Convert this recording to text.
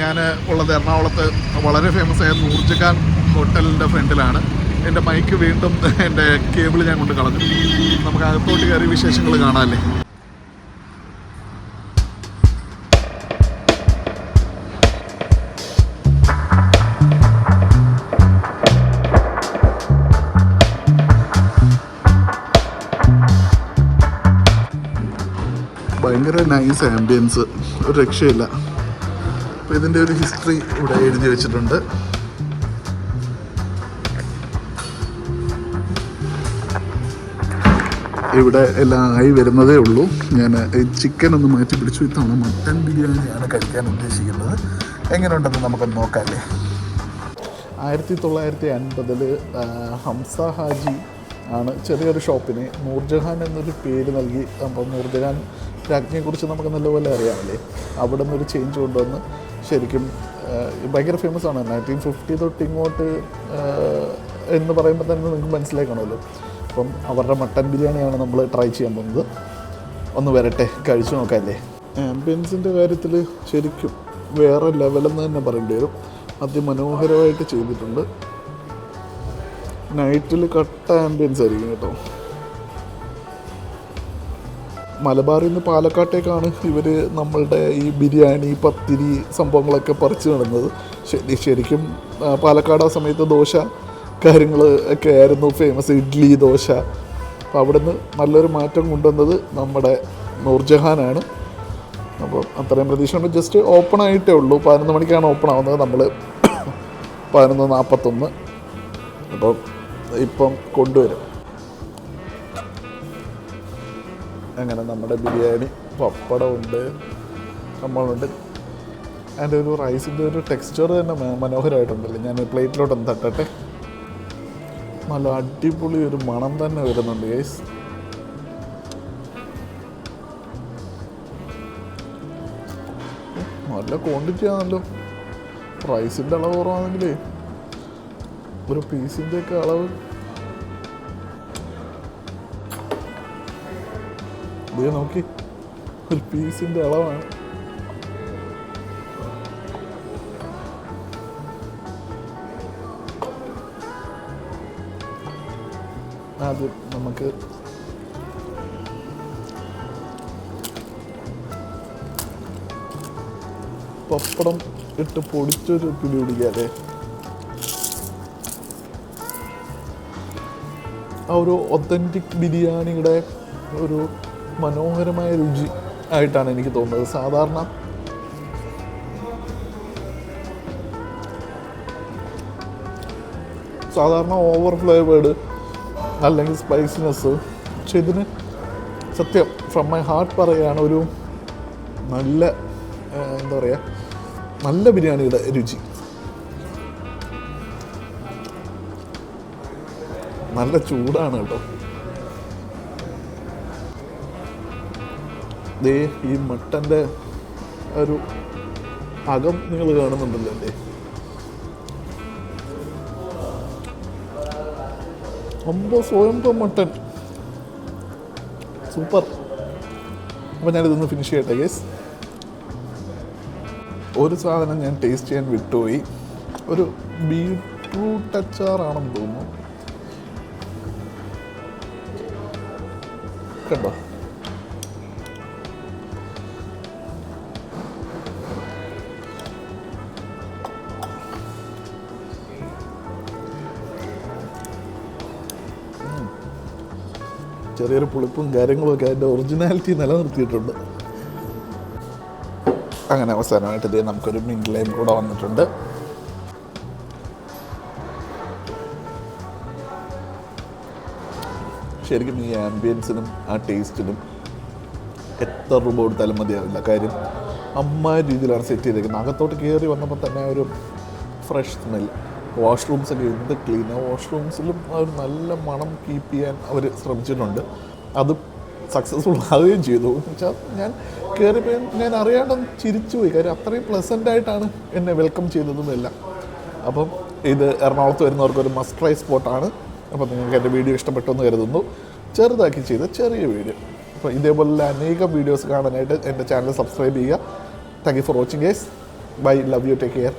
ഞാൻ ഉള്ളത് എറണാകുളത്ത് വളരെ ഫേമസ് ആയ നൂർജഖാൻ ഹോട്ടലിന്റെ ഫ്രണ്ടിലാണ്. എന്റെ മൈക്ക് വീണ്ടും എന്റെ കേബിൾ ഞാൻ കൊണ്ട് കളഞ്ഞു. നമുക്ക് അകത്തോട്ട് കയറി വിശേഷങ്ങൾ കാണാമല്ലേ ഭയങ്കര നൈസ് ആംബിയൻസ് ഒരു രക്ഷയില്ല. അപ്പോൾ ഇതിന്റെ ഒരു ഹിസ്റ്ററി ഇവിടെ എഴുതി വെച്ചിട്ടുണ്ട്. ഇവിടെ എല്ലാം ആയി വരുന്നതേ ഉള്ളൂ. ഞാൻ ചിക്കൻ ഒന്ന് മാറ്റി പിടിച്ചു. ഇത്തവണ മട്ടൻ ബിരിയാണിയാണ് കഴിക്കാൻ ഉദ്ദേശിക്കുന്നത്. എങ്ങനെയുണ്ടെന്ന് നമുക്കൊന്ന് നോക്കാമല്ലേ ആയിരത്തി തൊള്ളായിരത്തി അൻപതിൽ ഹംസ ഹാജി ആണ് ചെറിയൊരു ഷോപ്പിന് നൂർജഹാൻ എന്നൊരു പേര് നൽകി. അപ്പോൾ നൂർജഹാൻ രാജ്ഞിയെക്കുറിച്ച് നമുക്ക് നല്ലപോലെ അറിയാമല്ലേ? അവിടെ നിന്നൊരു ചേഞ്ച് കൊണ്ടുവന്ന് ശരിക്കും ഭയങ്കര ഫേമസ് ആണ്. നയന്റീൻ ഫിഫ്റ്റി തൊട്ട് ഇങ്ങോട്ട് എന്ന് പറയുമ്പോൾ തന്നെ നിങ്ങൾക്ക് മനസ്സിലാക്കണമല്ലോ അപ്പം അവരുടെ മട്ടൻ ബിരിയാണിയാണ് നമ്മൾ ട്രൈ ചെയ്യാൻ പോകുന്നത്. ഒന്ന് വരട്ടെ കഴിച്ചു നോക്കാമല്ലേ ആംബിയൻസിന്റെ കാര്യത്തിൽ ശരിക്കും വേറെ ലെവലെന്ന് തന്നെ പറയേണ്ടി വരും. അതിമനോഹരമായിട്ട് ചെയ്തിട്ടുണ്ട്. നൈറ്റിൽ കട്ട ആംബിയൻസ് ആയിരിക്കും കേട്ടോ. മലബാറിൽ നിന്ന് പാലക്കാട്ടേക്കാണ് ഇവർ നമ്മളുടെ ഈ ബിരിയാണി പത്തിരി സംഭവങ്ങളൊക്കെ പറിച്ചു നടന്നത്. ശരി ശരിക്കും പാലക്കാട് ആ സമയത്ത് ദോശ കാര്യങ്ങൾ ഒക്കെ ആയിരുന്നു. ഫേമസ് ഇഡ്ഡലി ദോശ. അപ്പോൾ അവിടെ നിന്ന് നല്ലൊരു മാറ്റം കൊണ്ടുവന്നത് നമ്മുടെ നൂർജഹാനാണ്. അപ്പോൾ അത്രയും പ്രതീക്ഷ ജസ്റ്റ് ഓപ്പൺ ആയിട്ടേ ഉള്ളൂ. പതിനൊന്ന് മണിക്കാണ് ഓപ്പൺ ആവുന്നത്. നമ്മൾ പതിനൊന്ന് നാൽപ്പത്തൊന്ന് അപ്പം ഇപ്പം കൊണ്ടുവരും. അങ്ങനെ നമ്മുടെ ബിരിയാണി പപ്പടമുണ്ട് നമ്മളുണ്ട്. അതിന്റെ ഒരു റൈസിന്റെ ഒരു ടെക്സ്ചർ തന്നെ മനോഹരമായിട്ടുണ്ടല്ലോ. ഞാൻ പ്ലേറ്റിലോട്ടൊന്ന് തട്ടട്ടെ. നല്ല അടിപൊളി ഒരു മണം തന്നെ വരുന്നുണ്ട് ഗൈസ് നല്ല ക്വാണ്ടിറ്റി ആണല്ലോ. റൈസിന്റെ അളവ് കുറവാണെങ്കിലേ ഒരു പീസിന്റെയൊക്കെ അളവ് ഇത് നോക്കി. ഒരു പീസിന്റെ അളവാണ്. അത് നമുക്ക് പപ്പടം ഇട്ട് പൊടിച്ചൊരു പിടി പിടിക്കാതെ ആ ഒരു ഒത്തന്റിക് ബിരിയാണിയുടെ ഒരു മനോഹരമായ രുചി ആയിട്ടാണ് എനിക്ക് തോന്നുന്നത്. സാധാരണ സാധാരണ ഓവർ ഫ്ലേവേഡ് അല്ലെങ്കിൽ സ്പൈസിനെസ് പക്ഷെ ഇതിന് സത്യം ഫ്രം മൈ ഹാർട്ട് പറയുകയാണ് ഒരു നല്ല എന്താ പറയുക നല്ല ബിരിയാണിയുടെ രുചി. നല്ല ചൂടാണ് കേട്ടോ. ദേ ഈ മട്ടന്റെ ഒരു അകം നിങ്ങൾ കാണുന്നുണ്ടല്ലോ അല്ലേ? അമ്പോ സ്വയംഭം മട്ടൻ. സൂപ്പർ. അപ്പോൾ ഞാനിതൊന്ന് ഫിനിഷ് ചെയ്യട്ടെ ഗേസ് ഒരു സാധനം ഞാൻ ടേസ്റ്റ് ചെയ്യാൻ വിട്ടുപോയി. ഒരു ബീട്രൂട്ട് അച്ചാറാണെന്ന് തോന്നുന്നു. കണ്ടോ? ചെറിയൊരു പുളിപ്പും കാര്യങ്ങളും ഒക്കെ അതിന്റെ ഒറിജിനാലിറ്റി നിലനിർത്തിയിട്ടുണ്ട്. അങ്ങനെ അവസാനമായിട്ട് ഇതേ നമുക്കൊരു മിൻലൈം കൂടെ വന്നിട്ടുണ്ട്. ശരിക്കും ഈ ആംബിയൻസിനും ആ ടേസ്റ്റിനും എത്ര രൂപ കൊടുത്താലും മതിയാവില്ല. കാര്യം അമ്മ രീതിയിലാണ് സെറ്റ് ചെയ്തേക്കുന്നത്. അകത്തോട്ട് കയറി വന്നപ്പോൾ തന്നെ ഒരു ഫ്രഷ് സ്മെൽ വാഷ്റൂംസ് ഒക്കെ എന്ത് ക്ലീനാണ് വാഷ്റൂംസിലും അവർ നല്ല മണം കീപ്പ് ചെയ്യാൻ അവർ ശ്രമിച്ചിട്ടുണ്ട്. അത് സക്സസ്ഫുൾ ആവുകയും ചെയ്തു. വെച്ചാൽ ഞാൻ കയറിയപ്പോൾ ഞാൻ അറിയാണ്ടൊന്ന് ചിരിച്ചു പോയി കാര്യം അത്രയും പ്ലസന്റ് ആയിട്ടാണ് എന്നെ വെൽക്കം ചെയ്തതും എല്ലാം. അപ്പം ഇത് എറണാകുളത്ത് വരുന്നവർക്കൊരു മസ്റ്റ് ട്രൈ സ്പോട്ടാണ് അപ്പം നിങ്ങൾക്ക് എന്റെ വീഡിയോ ഇഷ്ടപ്പെട്ടു എന്ന് കരുതുന്നു. ചെറുതാക്കി ചെയ്ത ചെറിയ വീഡിയോ അപ്പോൾ ഇതേപോലെ അനേകം വീഡിയോസ് കാണാനായിട്ട് എന്റെ ചാനൽ സബ്സ്ക്രൈബ് ചെയ്യുക. Thank you for watching guys bye love you take care